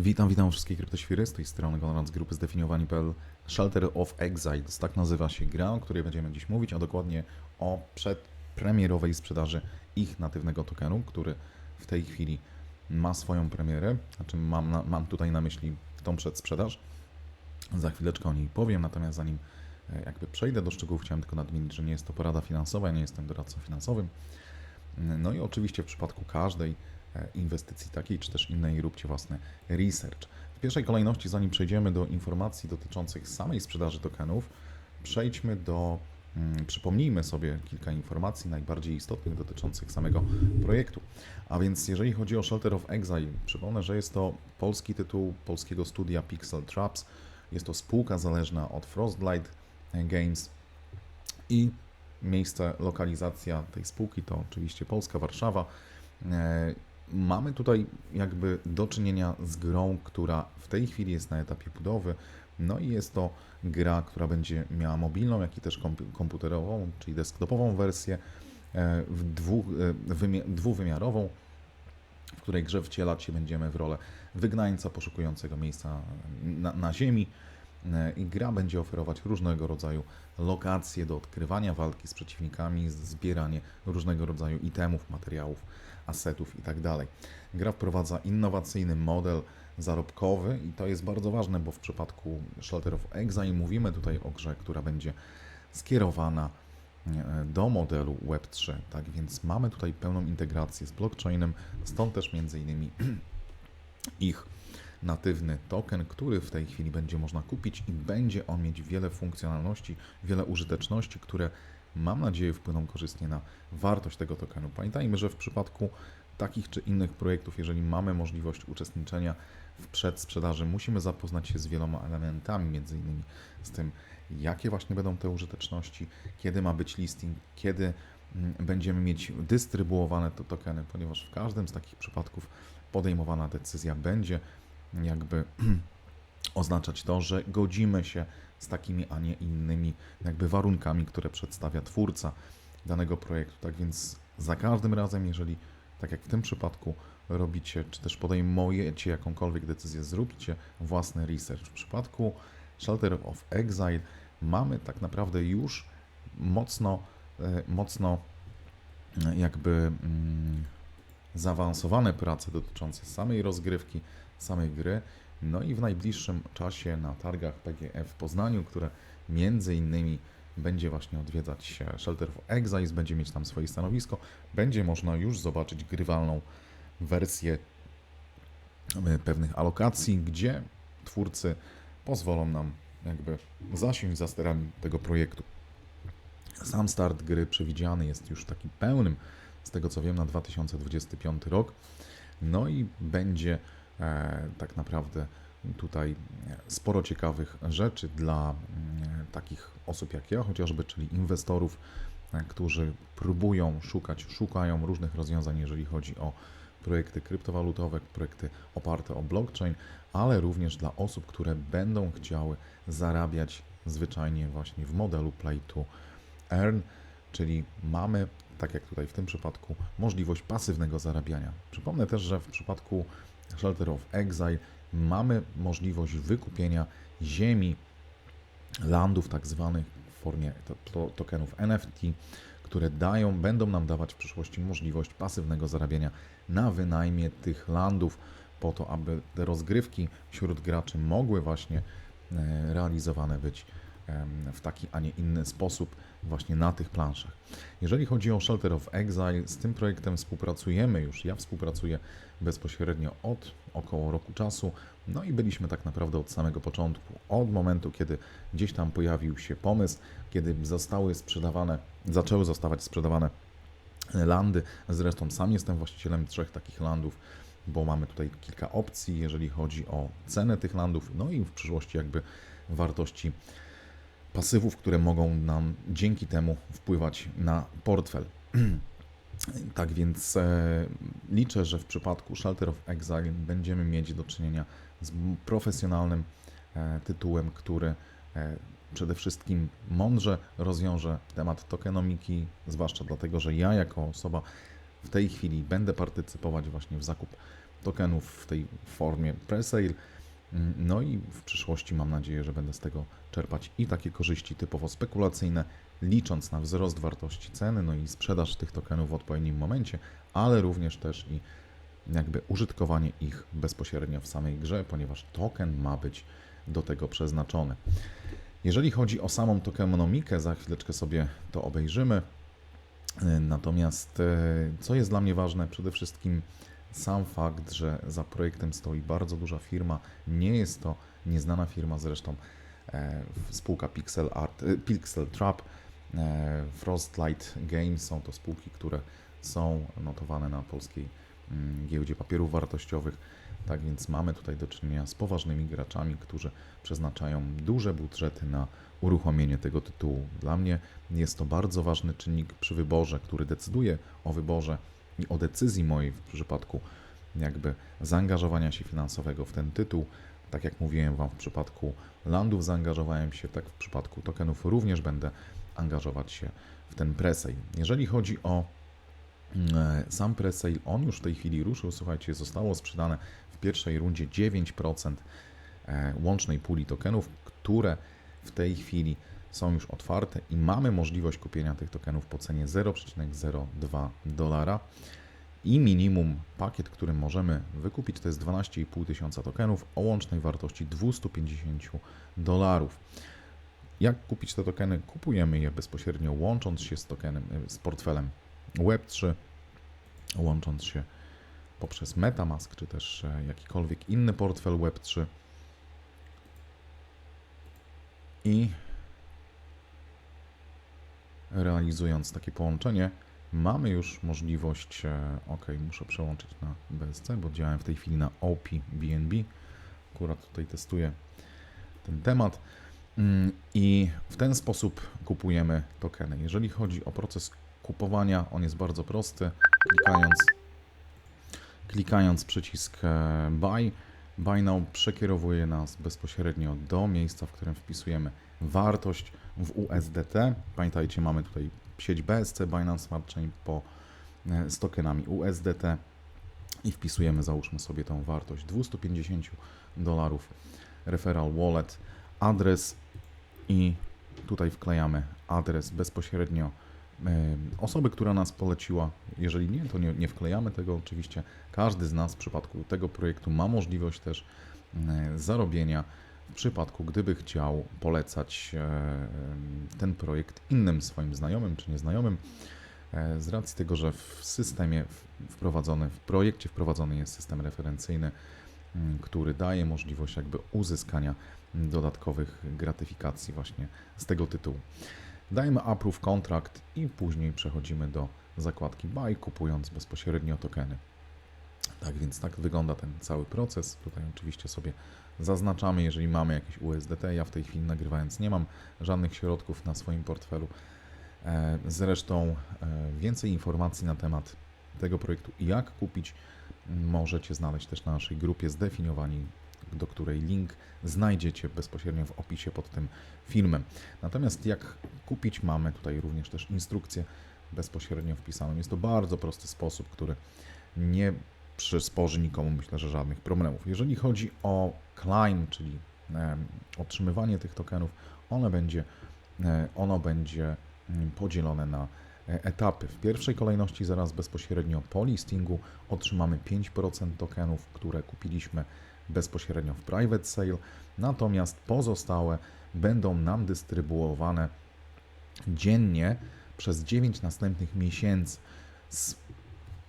Witam, witam wszystkie kryptoświry, z tej strony Konrad z grupy zdefiniowani.pl Shelter of Exiles, tak nazywa się gra, o której będziemy dziś mówić, a dokładnie o przedpremierowej sprzedaży ich natywnego tokenu, który w tej chwili ma swoją premierę, znaczy mam, na, mam tutaj na myśli tą przedsprzedaż. Za chwileczkę o niej powiem, natomiast zanim e, jakby przejdę do szczegółów, chciałem tylko nadmienić, że nie jest to porada finansowa, ja nie jestem doradcą finansowym. No i oczywiście w przypadku każdej inwestycji takiej czy też innej róbcie własny research. W pierwszej kolejności, zanim przejdziemy do informacji dotyczących samej sprzedaży tokenów, przejdźmy do, mm, przypomnijmy sobie kilka informacji najbardziej istotnych dotyczących samego projektu. A więc jeżeli chodzi o Shelter of Exile, przypomnę, że jest to polski tytuł polskiego studia Pixel Traps. Jest to spółka zależna od Frostlight Games i miejsce, lokalizacja tej spółki to oczywiście Polska, Warszawa. Mamy tutaj jakby do czynienia z grą, która w tej chwili jest na etapie budowy. No i jest to gra, która będzie miała mobilną, jak i też komp- komputerową, czyli desktopową wersję e, w e, wymia- dwuwymiarową, w której grze wcielać się będziemy w rolę wygnańca poszukującego miejsca na, na ziemi. E, I gra będzie oferować różnego rodzaju lokacje do odkrywania walki z przeciwnikami, zbieranie różnego rodzaju itemów, materiałów, asetów itd. Gra wprowadza innowacyjny model zarobkowy i to jest bardzo ważne, bo w przypadku Shelter of Exile mówimy tutaj o grze, która będzie skierowana e, do modelu Web3. Tak więc mamy tutaj pełną integrację z blockchainem, stąd też między innymi ich natywny token, który w tej chwili będzie można kupić i będzie on mieć wiele funkcjonalności, wiele użyteczności, które mam nadzieję wpłyną korzystnie na wartość tego tokenu. Pamiętajmy, że w przypadku takich czy innych projektów, jeżeli mamy możliwość uczestniczenia w przedsprzedaży, musimy zapoznać się z wieloma elementami, między innymi z tym, jakie właśnie będą te użyteczności, kiedy ma być listing, kiedy mm, będziemy mieć dystrybuowane te tokeny, ponieważ w każdym z takich przypadków podejmowana decyzja będzie jakby oznaczać to, że godzimy się z takimi, a nie innymi jakby warunkami, które przedstawia twórca danego projektu. Tak więc za każdym razem, jeżeli tak jak w tym przypadku robicie, czy też podejmujecie jakąkolwiek decyzję, zróbcie własny research. W przypadku Shelter of Exile mamy tak naprawdę już mocno, e, mocno e, jakby mm, zaawansowane prace dotyczące samej rozgrywki, samej gry. No i w najbliższym czasie na targach PGF w Poznaniu, które między innymi będzie właśnie odwiedzać Shelter of Exiles, będzie mieć tam swoje stanowisko, będzie można już zobaczyć grywalną wersję e, pewnych alokacji, gdzie twórcy pozwolą nam jakby zasiąść za sterami tego projektu. Sam start gry przewidziany jest już taki pełnym, z tego co wiem, na 2025 rok. No i będzie tak naprawdę tutaj sporo ciekawych rzeczy dla mm, takich osób jak ja, chociażby, czyli inwestorów, e, którzy próbują szukać, szukają różnych rozwiązań, jeżeli chodzi o projekty kryptowalutowe, projekty oparte o blockchain, ale również dla osób, które będą chciały zarabiać zwyczajnie właśnie w modelu play to earn, czyli mamy, tak jak tutaj w tym przypadku, możliwość pasywnego zarabiania. Przypomnę też, że w przypadku Shelter of Exile. Mamy możliwość wykupienia ziemi, landów tak zwanych w formie to, to, tokenów NFT, które dają, będą nam dawać w przyszłości możliwość pasywnego zarabiania na wynajmie tych landów, po to, aby te rozgrywki wśród graczy mogły właśnie e, realizowane być w taki, a nie inny sposób właśnie na tych planszach. Jeżeli chodzi o Shelter of Exile, z tym projektem współpracujemy już. Ja współpracuję bezpośrednio od około roku czasu. No i byliśmy tak naprawdę od samego początku, od momentu, kiedy gdzieś tam pojawił się pomysł, kiedy zostały sprzedawane, zaczęły zostawać sprzedawane landy. Zresztą sam jestem właścicielem trzech takich landów, bo mamy tutaj kilka opcji, jeżeli chodzi o cenę tych landów, no i w przyszłości jakby wartości pasywów, które mogą nam dzięki temu wpływać na portfel. Tak więc e, liczę, że w przypadku Shelter of Exile będziemy mieć do czynienia z profesjonalnym e, tytułem, który e, przede wszystkim mądrze rozwiąże temat tokenomiki, zwłaszcza dlatego, że ja jako osoba w tej chwili będę partycypować właśnie w zakup tokenów w tej formie presale. Mm, No i w przyszłości mam nadzieję, że będę z tego czerpać i takie korzyści typowo spekulacyjne, licząc na wzrost wartości ceny, no i sprzedaż tych tokenów w odpowiednim momencie, ale również też i jakby użytkowanie ich bezpośrednio w samej grze, ponieważ token ma być do tego przeznaczony. Jeżeli chodzi o samą tokenomikę, za chwileczkę sobie to obejrzymy. Natomiast e, co jest dla mnie ważne, przede wszystkim sam fakt, że za projektem stoi bardzo duża firma, nie jest to nieznana firma zresztą, e, spółka Pixel Art, e, Pixel Trap, e, Frostlight Games są to spółki, które są notowane na polskiej mm, giełdzie papierów wartościowych. Tak więc mamy tutaj do czynienia z poważnymi graczami, którzy przeznaczają duże budżety na uruchomienie tego tytułu. Dla mnie jest to bardzo ważny czynnik przy wyborze, który decyduje o wyborze i o decyzji mojej w przypadku jakby zaangażowania się finansowego w ten tytuł. Tak jak mówiłem Wam w przypadku landów zaangażowałem się, tak w przypadku tokenów również będę angażować się w ten presale. Jeżeli chodzi o e, sam presale, on już w tej chwili ruszył, słuchajcie, zostało sprzedane w pierwszej rundzie 9% e, łącznej puli tokenów, które w tej chwili są już otwarte i mamy możliwość kupienia tych tokenów po cenie 0,02 dolara. I minimum pakiet, który możemy wykupić, to jest 12,5 tysiąca tokenów o łącznej wartości 250 dolarów. Jak kupić te tokeny? Kupujemy je bezpośrednio łącząc się z tokenem, e, z portfelem Web3, łącząc się poprzez MetaMask, czy też e, jakikolwiek inny portfel Web3. I realizując takie połączenie, mamy już możliwość, e, ok, muszę przełączyć na BSC, bo działałem w tej chwili na OP BNB. Akurat tutaj testuję ten temat. Mm, I w ten sposób kupujemy tokeny. Jeżeli chodzi o proces kupowania, on jest bardzo prosty. Klikając, klikając przycisk e, Buy, Buy Now przekierowuje nas bezpośrednio do miejsca, w którym wpisujemy wartość w USDT. Pamiętajcie, mamy tutaj sieć BSC, Binance Smart Chain po, e, z tokenami USDT i wpisujemy, załóżmy sobie tą wartość 250 dolarów, referral wallet, adres i tutaj wklejamy adres bezpośrednio e, osoby, która nas poleciła. Jeżeli nie, to nie, nie wklejamy tego oczywiście. Każdy z nas w przypadku tego projektu ma możliwość też zarobienia w przypadku, gdyby chciał polecać e, ten projekt innym swoim znajomym czy nieznajomym, e, z racji tego, że w systemie wprowadzony, w projekcie wprowadzony jest system referencyjny, m, który daje możliwość jakby uzyskania dodatkowych gratyfikacji właśnie z tego tytułu. Dajemy approve contract i później przechodzimy do zakładki buy, kupując bezpośrednio tokeny. Tak więc tak wygląda ten cały proces. Tutaj oczywiście sobie zaznaczamy, jeżeli mamy jakieś USDT. Ja w tej chwili nagrywając nie mam żadnych środków na swoim portfelu. E, Zresztą e, więcej informacji na temat tego projektu i jak kupić możecie znaleźć też na naszej grupie zdefiniowani, do której link znajdziecie bezpośrednio w opisie pod tym filmem. Natomiast jak kupić mamy tutaj również też instrukcję bezpośrednio wpisaną. Jest to bardzo prosty sposób, który nie przysporzy nikomu, myślę, że żadnych problemów. Jeżeli chodzi o climb, czyli otrzymywanie tych tokenów, one będzie, e, ono będzie mm, podzielone na e, etapy. W pierwszej kolejności zaraz bezpośrednio po listingu otrzymamy 5% tokenów, które kupiliśmy bezpośrednio w private sale, natomiast pozostałe będą nam dystrybuowane dziennie przez 9 następnych miesięcy.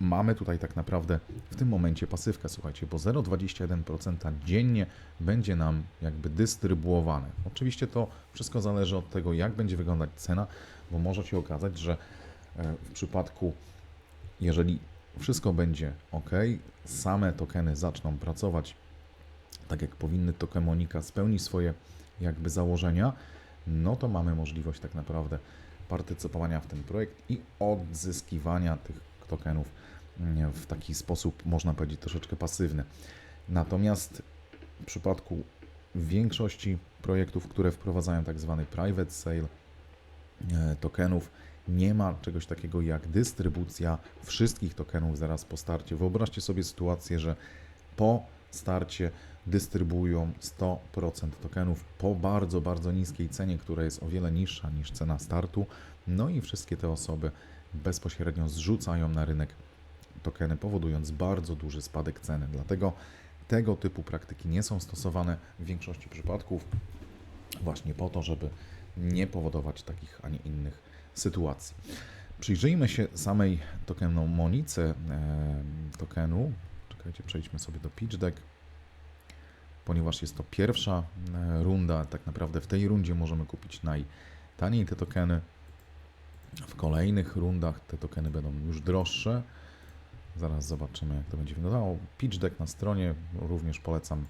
Mamy tutaj tak naprawdę w tym momencie pasywkę, słuchajcie, bo 0,21% dziennie będzie nam jakby dystrybuowane. Oczywiście to wszystko zależy od tego, jak będzie wyglądać cena, bo może się okazać, że e, w przypadku, jeżeli wszystko będzie ok, same tokeny zaczną pracować tak jak powinny, Tokemonika spełni swoje jakby założenia, no to mamy możliwość tak naprawdę partycypowania w ten projekt i odzyskiwania tych tokenów mm, w taki sposób, można powiedzieć, troszeczkę pasywny. Natomiast w przypadku większości projektów, które wprowadzają tak zwany private sale e, tokenów, nie ma czegoś takiego jak dystrybucja wszystkich tokenów zaraz po starcie. Wyobraźcie sobie sytuację, że po starcie dystrybuują 100% tokenów po bardzo, bardzo niskiej cenie, która jest o wiele niższa niż cena startu. No i wszystkie te osoby bezpośrednio zrzucają na rynek tokeny, powodując bardzo duży spadek ceny. Dlatego tego typu praktyki nie są stosowane w większości przypadków właśnie po to, żeby nie powodować takich, a nie innych sytuacji. Przyjrzyjmy się samej tokenomonice tokenu. Czekajcie, przejdźmy sobie do pitch deck. Ponieważ jest to pierwsza e, runda, tak naprawdę w tej rundzie możemy kupić najtaniej te tokeny. W kolejnych rundach te tokeny będą już droższe. Zaraz zobaczymy, jak to będzie wyglądało. Pitch deck na stronie również polecam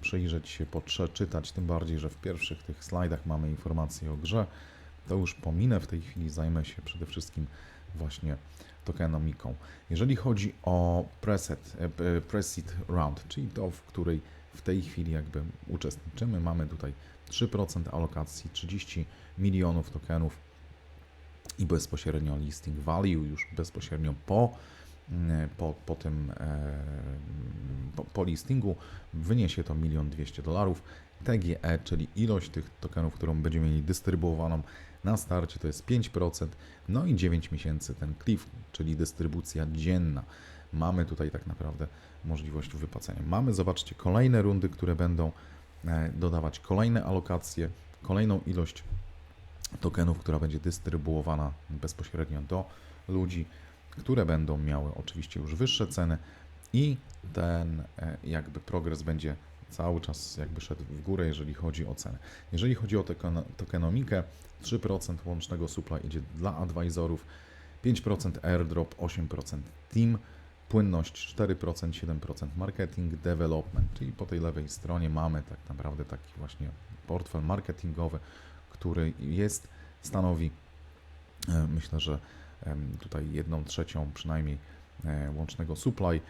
przyjrzeć się, przeczytać, tym bardziej, że w pierwszych tych slajdach mamy informacje o grze. To już pominę w tej chwili, zajmę się przede wszystkim właśnie tokenomiką. Jeżeli chodzi o preset, e, preset round, czyli to, w której w tej chwili jakby uczestniczymy, mamy tutaj 3% alokacji, 30 milionów tokenów i bezpośrednio listing value już bezpośrednio po po, po tym e, po, po listingu wyniesie to 1 200 dolarów. TGE, czyli ilość tych tokenów, którą będziemy mieli dystrybuowaną na starcie to jest 5%, no i 9 miesięcy ten cliff, czyli dystrybucja dzienna. Mamy tutaj tak naprawdę możliwość wypłacenia. Mamy, zobaczcie, kolejne rundy, które będą e, dodawać kolejne alokacje, kolejną ilość tokenów, która będzie dystrybuowana bezpośrednio do ludzi które będą miały oczywiście już wyższe ceny i ten e, jakby progres będzie cały czas jakby szedł w górę, jeżeli chodzi o cenę. Jeżeli chodzi o tokenomikę, 3% łącznego supply idzie dla advisorów, 5% airdrop, 8% team, płynność 4%, 7% marketing, development, czyli po tej lewej stronie mamy tak naprawdę taki właśnie portfel marketingowy, który jest, stanowi e, myślę, że tutaj jedną trzecią przynajmniej e, łącznego supply.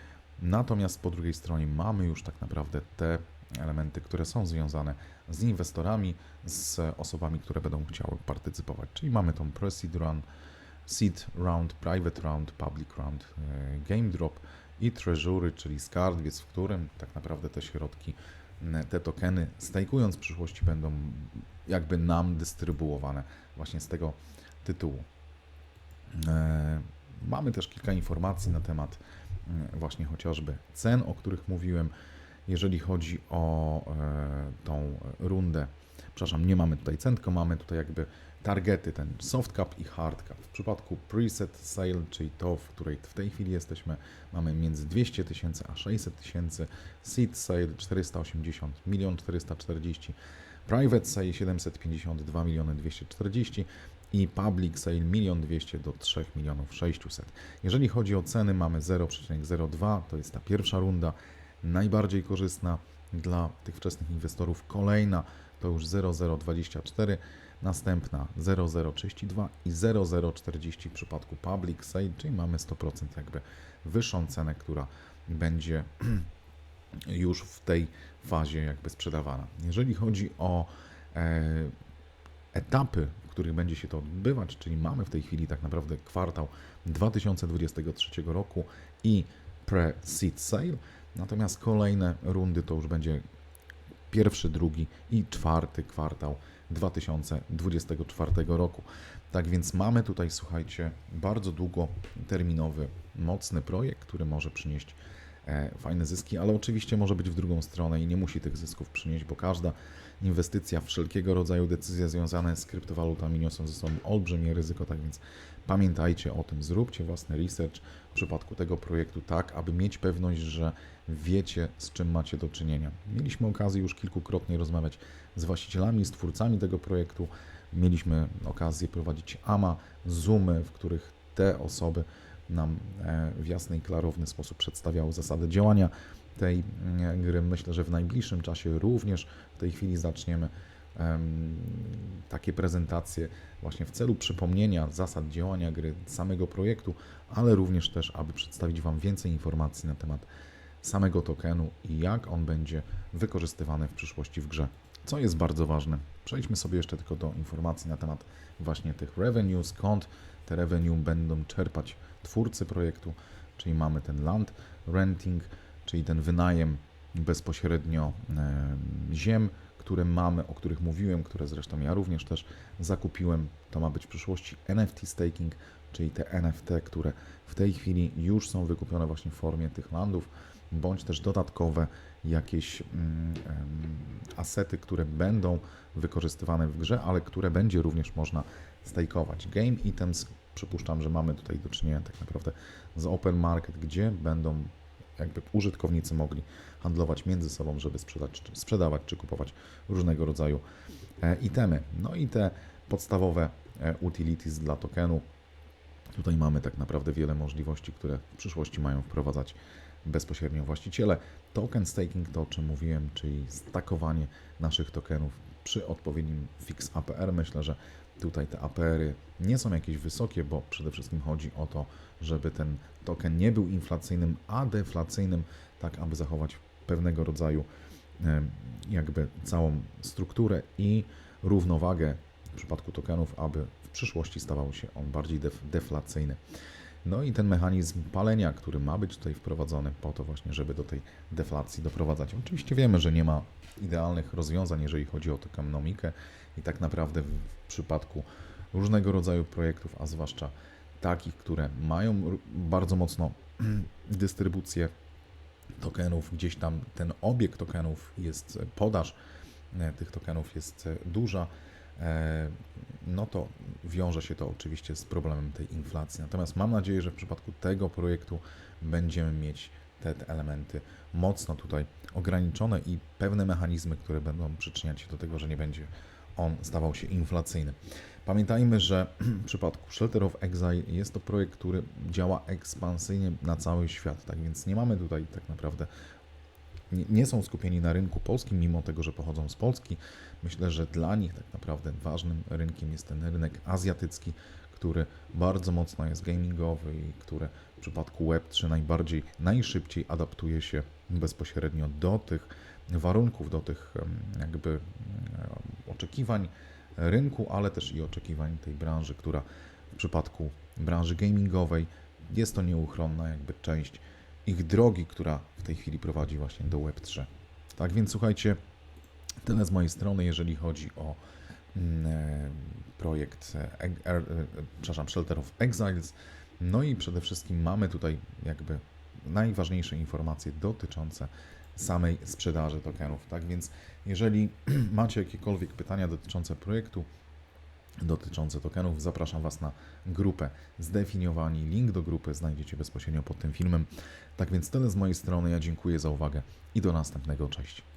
Natomiast po drugiej stronie mamy już tak naprawdę te elementy, które są związane z inwestorami, z osobami, które będą chciały partycypować. Czyli mamy tą pre-seed run, seed round, private round, public round, e, game drop i treasury, czyli skarbiec, w którym tak naprawdę te środki, te tokeny, stajkując w przyszłości będą jakby nam dystrybuowane właśnie z tego tytułu. E, mamy też kilka informacji na temat e, właśnie chociażby cen, o których mówiłem. Jeżeli chodzi o e, tą rundę, przepraszam, nie mamy tutaj cen, tylko mamy tutaj jakby targety, ten soft cap i hard cap. W przypadku preset sale, czyli to, w której w tej chwili jesteśmy, mamy między 200 tysięcy a 600 tysięcy, seed sale 480, 1 440 private sale 752 miliony 240 i public sale 1 200 do 3 milionów 600. Jeżeli chodzi o ceny, mamy 0,02, to jest ta pierwsza runda, najbardziej korzystna dla tych wczesnych inwestorów. Kolejna to już 0,024, następna 0,032 i 0,040 w przypadku public sale, czyli mamy 100% jakby wyższą cenę, która będzie już w tej fazie jakby sprzedawana. Jeżeli chodzi o e, etapy których będzie się to odbywać, czyli mamy w tej chwili tak naprawdę kwartał 2023 roku i pre-seed sale, natomiast kolejne rundy to już będzie pierwszy, drugi i czwarty kwartał 2024 roku. Tak więc mamy tutaj, słuchajcie, bardzo długoterminowy, mocny projekt, który może przynieść fajne zyski, ale oczywiście może być w drugą stronę i nie musi tych zysków przynieść, bo każda inwestycja, wszelkiego rodzaju decyzje związane z kryptowalutami niosą ze sobą olbrzymie ryzyko, tak więc pamiętajcie o tym, zróbcie własny research w przypadku tego projektu tak, aby mieć pewność, że wiecie z czym macie do czynienia. Mieliśmy okazję już kilkukrotnie rozmawiać z właścicielami, z twórcami tego projektu, mieliśmy okazję prowadzić AMA, Zoomy, w których te osoby nam e, w jasny i klarowny sposób przedstawiały zasady działania tej mm, gry. Myślę, że w najbliższym czasie również w tej chwili zaczniemy takie prezentacje właśnie w celu przypomnienia zasad działania gry, samego projektu, ale również też, aby przedstawić Wam więcej informacji na temat samego tokenu i jak on będzie wykorzystywany w przyszłości w grze. Co jest bardzo ważne, przejdźmy sobie jeszcze tylko do informacji na temat właśnie tych revenue, skąd te revenue będą czerpać twórcy projektu, czyli mamy ten land renting, czyli ten wynajem bezpośrednio e, ziem, które mamy, o których mówiłem, które zresztą ja również też zakupiłem. To ma być w przyszłości NFT staking, czyli te NFT, które w tej chwili już są wykupione właśnie w formie tych landów, bądź też dodatkowe jakieś mm, asety, które będą wykorzystywane w grze, ale które będzie również można stakeować. Game items, przypuszczam, że mamy tutaj do czynienia tak naprawdę z open market, gdzie będą jakby użytkownicy mogli handlować między sobą, żeby sprzedać, czy, sprzedawać czy kupować różnego rodzaju e, itemy. No i te podstawowe e, utilities dla tokenu. Tutaj mamy tak naprawdę wiele możliwości, które w przyszłości mają wprowadzać bezpośrednio właściciele. Token staking to o czym mówiłem, czyli stakowanie naszych tokenów przy odpowiednim fix APR. Myślę, że tutaj te APR-y nie są jakieś wysokie, bo przede wszystkim chodzi o to, żeby ten token nie był inflacyjnym, a deflacyjnym, tak aby zachować pewnego rodzaju jakby całą strukturę i równowagę w przypadku tokenów, aby w przyszłości stawał się on bardziej def deflacyjny. No i ten mechanizm palenia, który ma być tutaj wprowadzony po to właśnie, żeby do tej deflacji doprowadzać. Oczywiście wiemy, że nie ma idealnych rozwiązań, jeżeli chodzi o tokenomikę i tak naprawdę w przypadku różnego rodzaju projektów, a zwłaszcza takich, które mają bardzo mocno dystrybucję tokenów, gdzieś tam ten obieg tokenów jest, podaż e, tych tokenów jest e, duża, e, no to wiąże się to oczywiście z problemem tej inflacji. Natomiast mam nadzieję, że w przypadku tego projektu będziemy mieć te, te elementy mocno tutaj ograniczone i pewne mechanizmy, które będą przyczyniać się do tego, że nie będzie on stawał się inflacyjny. Pamiętajmy, że w przypadku Shelter of Exile jest to projekt, który działa ekspansyjnie na cały świat, tak więc nie mamy tutaj tak naprawdę nie, są skupieni na rynku polskim, mimo tego, że pochodzą z Polski. Myślę, że dla nich tak naprawdę ważnym rynkiem jest ten rynek azjatycki, który bardzo mocno jest gamingowy i który w przypadku Web3 najbardziej, najszybciej adaptuje się bezpośrednio do tych warunków, do tych jakby oczekiwań rynku, ale też i oczekiwań tej branży, która w przypadku branży gamingowej jest to nieuchronna jakby część ich drogi, która w tej chwili prowadzi właśnie do Web3. Tak więc słuchajcie, tyle z mojej strony, jeżeli chodzi o mm, e, projekt e, e, Shelter of Exiles. No i przede wszystkim mamy tutaj jakby najważniejsze informacje dotyczące samej sprzedaży tokenów. Tak więc jeżeli macie jakiekolwiek pytania dotyczące projektu, dotyczące tokenów, zapraszam Was na grupę zdefiniowani. Link do grupy znajdziecie bezpośrednio pod tym filmem. Tak więc tyle z mojej strony. Ja dziękuję za uwagę i do następnego. Cześć.